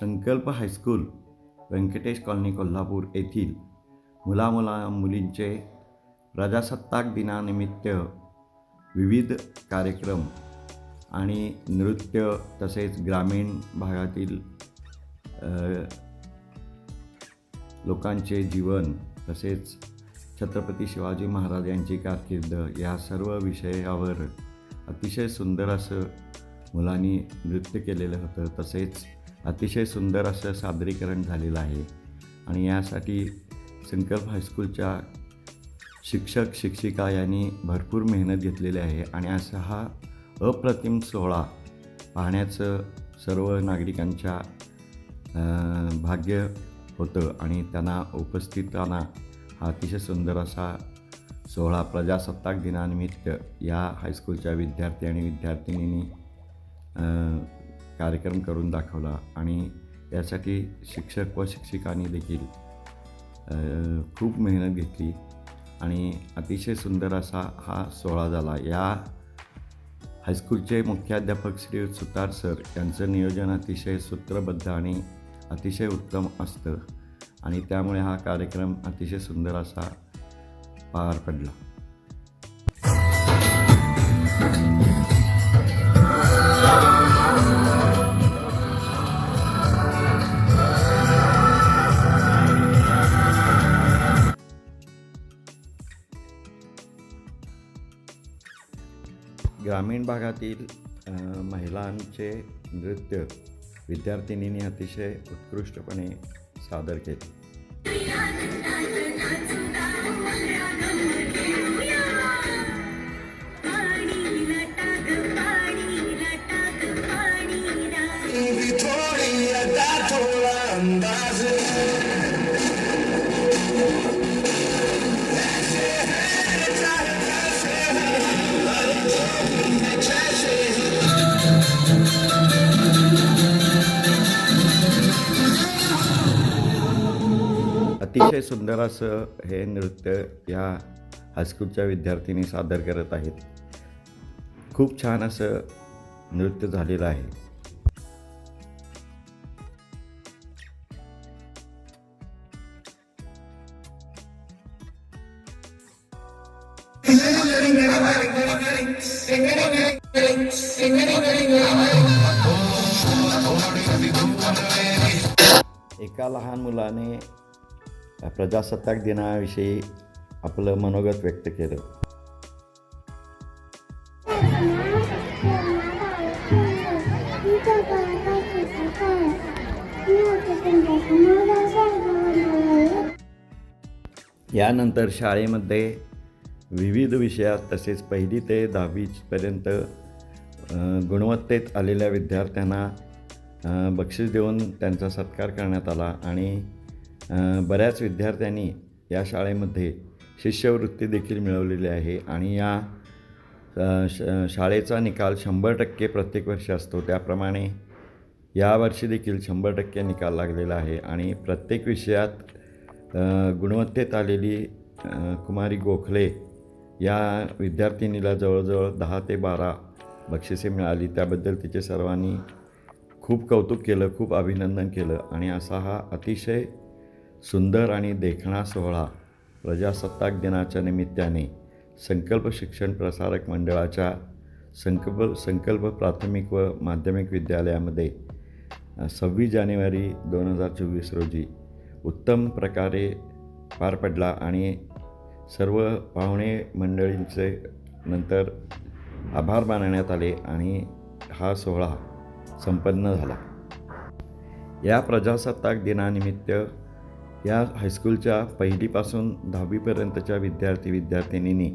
संकल्प high school Venkatesh colony Kolhapur येथील मुलामुला मुलींचे प्रजासत्ताक दिनानिमित्त विविध कार्यक्रम आणि नृत्य तसेच ग्रामीण भागातील लोकांचे जीवन तसेच छत्रपती शिवाजी महाराज यांची कारकीर्द या सर्व विषयावर अतिशय सुंदर असं मुलांनी नृत्य केलेलं होतं. तसेच अतिशय सुंदर असं सादरीकरण झालेलं आहे. आणि यासाठी संकल्प हायस्कूलच्या शिक्षक शिक्षिका यांनी भरपूर मेहनत घेतलेली आहे आणि असा हा अप्रतिम सोहळा पाहण्याचं सर्व नागरिकांच्या भाग्य होतं आणि त्यांना उपस्थितांना हा अतिशय सुंदर असा सोहळा प्रजासत्ताक दिनानिमित्त या हायस्कूलच्या विद्यार्थी आणि विद्यार्थिनींनी कार्यक्रम करून दाखवला आणि यासाठी शिक्षक व शिक्षिकांनी देखील खूप मेहनत घेतली आणि अतिशय सुंदर असा हा सोहळा झाला. या हायस्कूलचे मुख्याध्यापक श्री सुतार सर यांचं नियोजन अतिशय सूत्रबद्ध आणि अतिशय उत्तम असतं आणि त्यामुळे हा कार्यक्रम अतिशय सुंदर असा पार पडला. ग्रामीण भागातील महिलांचे नृत्य विद्यार्थिनींनी अतिशय उत्कृष्टपणे सादर केले. अतिशय सुंदर असं हे नृत्य या हायस्कूलच्या विद्यार्थिनी सादर करत आहेत. खूप छान असं नृत्य झालेलं आहे. एका लहान मुलाने प्रजासत्ताक दिनाविषयी आपलं मनोगत व्यक्त केलं. यानंतर शाळेमध्ये विविध विषयात तसेच पहिली ते दहावीपर्यंत गुणवत्तेत आलेल्या विद्यार्थ्यांना बक्षीस देऊन त्यांचा सत्कार करण्यात आला आणि बऱ्याच विद्यार्थ्यांनी या शाळेमध्ये शिष्यवृत्ती देखील मिळवलेली आहे आणि या श शाळेचा निकाल शंभर टक्के प्रत्येक वर्षी असतो. त्याप्रमाणे यावर्षी देखील शंभर टक्के निकाल लागलेला आहे आणि प्रत्येक विषयात गुणवत्तेत आलेली कुमारी गोखले या विद्यार्थिनीला जवळजवळ दहा ते बारा बक्षिसे मिळाली. त्याबद्दल तिचे सर्वांनी खूप कौतुक केलं खूप अभिनंदन केलं आणि असा हा अतिशय सुंदर आणि देखणा सोहळा प्रजासत्ताक दिनाच्या निमित्ताने संकल्प शिक्षण प्रसारक मंडळाच्या संकल्प संकल्प प्राथमिक व माध्यमिक विद्यालयामध्ये सव्वीस जानेवारी दोन हजार चोवीस रोजी उत्तम प्रकारे पार पडला आणि सर्व पाहुणे मंडळींचे नंतर आभार मानण्यात आले आणि हा सोहळा संपन्न झाला. या प्रजासत्ताक दिनानिमित्त या हायस्कूलच्या पहिलीपासून दहावीपर्यंतच्या विद्यार्थी विद्यार्थिनींनी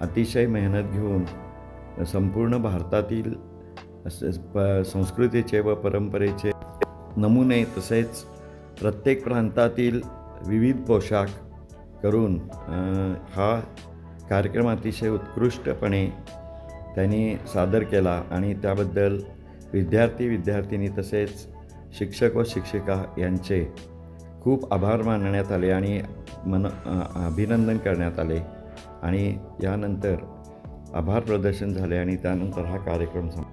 अतिशय मेहनत घेऊन संपूर्ण भारतातील प संस्कृतीचे व परंपरेचे नमुने तसेच प्रत्येक प्रांतातील विविध पोशाख करून हा कार्यक्रम अतिशय उत्कृष्टपणे त्यांनी सादर केला आणि त्याबद्दल विद्यार्थी विद्यार्थिनी तसेच शिक्षक व शिक्षिका यांचे खूप आभार मानण्यात आले आणि मन अभिनंदन करण्यात आले. आणि यानंतर आभार प्रदर्शन झाले आणि त्यानंतर हा कार्यक्रम संपला.